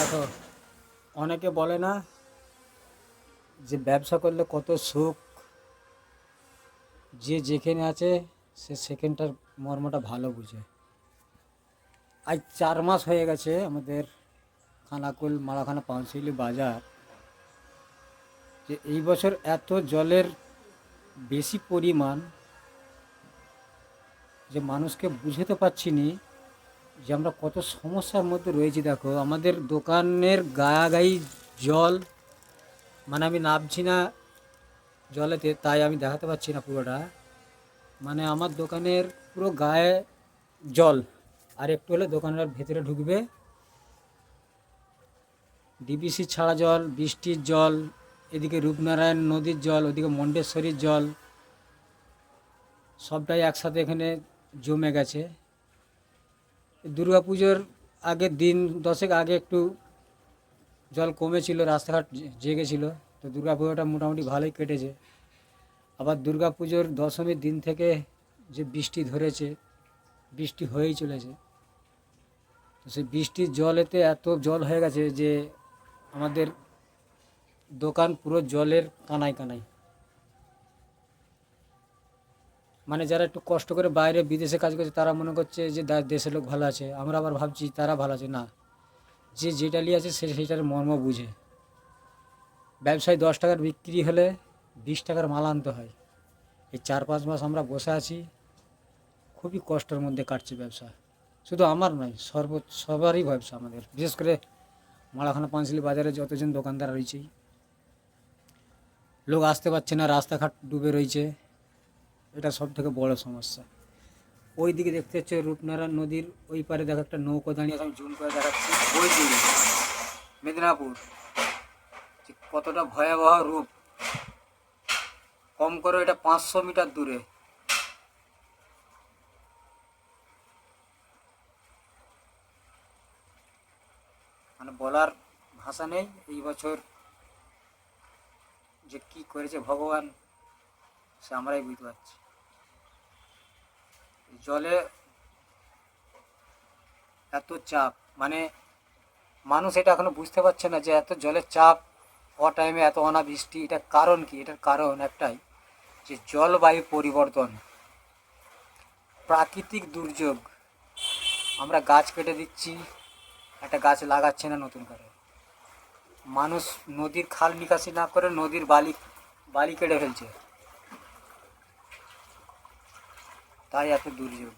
দেখো, অনেকে বলে না যে ব্যবসা করলে কত সুখ। যে যেখানে আছে, সে সেখানটার মর্মটা ভালো বুঝে। আজ চার মাস হয়ে গেছে আমাদের খানাকুল মারাখানা পাঁচশিলি বাজার, যে এই বছর এত জলের বেশি পরিমাণ যে মানুষকে বুঝতে পারছি নি। যে আমরা কত সমস্যার মধ্যে রয়েছি, দেখো। আমাদের দোকানের গায়াগাই জল মানে আমি নামছি না জলেতে, তাই আমি দেখাতে পারছি না পুরোটা। মানে আমার দোকানের পুরো গায়ে জল, আর একটু হলে দোকানের ভেতরে ঢুকবে। ডিবিসি ছাড়া জল, বৃষ্টির জল, এদিকে রূপনারায়ণ নদীর জল, ওদিকে মন্ডেশ্বরীর জল, সবটাই একসাথে এখানে জমে গেছে। পুজোর আগের দিন, দশেক আগে একটু জল কমেছিল, রাস্তাঘাট জেগেছিল, তো দুর্গা পুজোটা মোটামুটি ভালোই কেটেছে। আবার দুর্গা পুজোর দশমীর দিন থেকে যে বৃষ্টি ধরেছে, বৃষ্টি হয়েই চলেছে। তো সেই বৃষ্টির জলেতে এত জল হয়ে গেছে যে আমাদের দোকান পুরো জলের কানায় কানায়। মানে যারা একটু কষ্ট করে বাইরে বিদেশে কাজ করছে, তারা মনে করছে যে দেশের লোক ভালো আছে। আমরা আবার ভাবছি তারা ভালো আছে। না, যে যেটা নিয়ে আছে সে সেটার মর্ম বুঝে। ব্যবসায় দশ টাকার বিক্রি হলে বিশ টাকার মাল আনতে হয়। এই চার পাঁচ মাস আমরা বসে আছি, খুবই কষ্টের মধ্যে কাটছে ব্যবসা। শুধু আমার নয়, সর্ব সবারই ব্যবসা আমাদের। বিশেষ করে মালাখানা পাঁচলি বাজারে যতজন দোকানদার রয়েছে, লোক আসতে পারছে না, রাস্তাঘাট ডুবে রয়েছে। এটা সব থেকে বড় সমস্যা। ওই দিকে দেখতে হচ্ছে রূপনারায়ণ নদীর ওই পারে দেখো একটা নৌকো দাঁড়িয়ে আমি জুম করে দেখাচ্ছি। ওই দিকে মেদিনীপুর কতটা ভয়াবহ রূপ। কম করে এটা পাঁচশো মিটার দূরে। মানে বলার ভাষা নেই, এই বছর যে কি করেছে ভগবান। সে আমরাই বুঝতে পারছি। জলে এত চাপ মানে মানুষ এটা এখনও বুঝতে পারছে না যে এত জলের চাপ, অ টাইমে এত অনাবৃষ্টি এটার কারণ কি? এটার কারণ একটাই যে জলবায়ু পরিবর্তন, প্রাকৃতিক দুর্যোগ। আমরা গাছ কেটে দিচ্ছি, একটা গাছ লাগাচ্ছে না নতুন করে। মানুষ নদীর খাল নিকাশি না করে নদীর বালি বালি কেটে ফেলছে। তাই এত দুর্যোগ।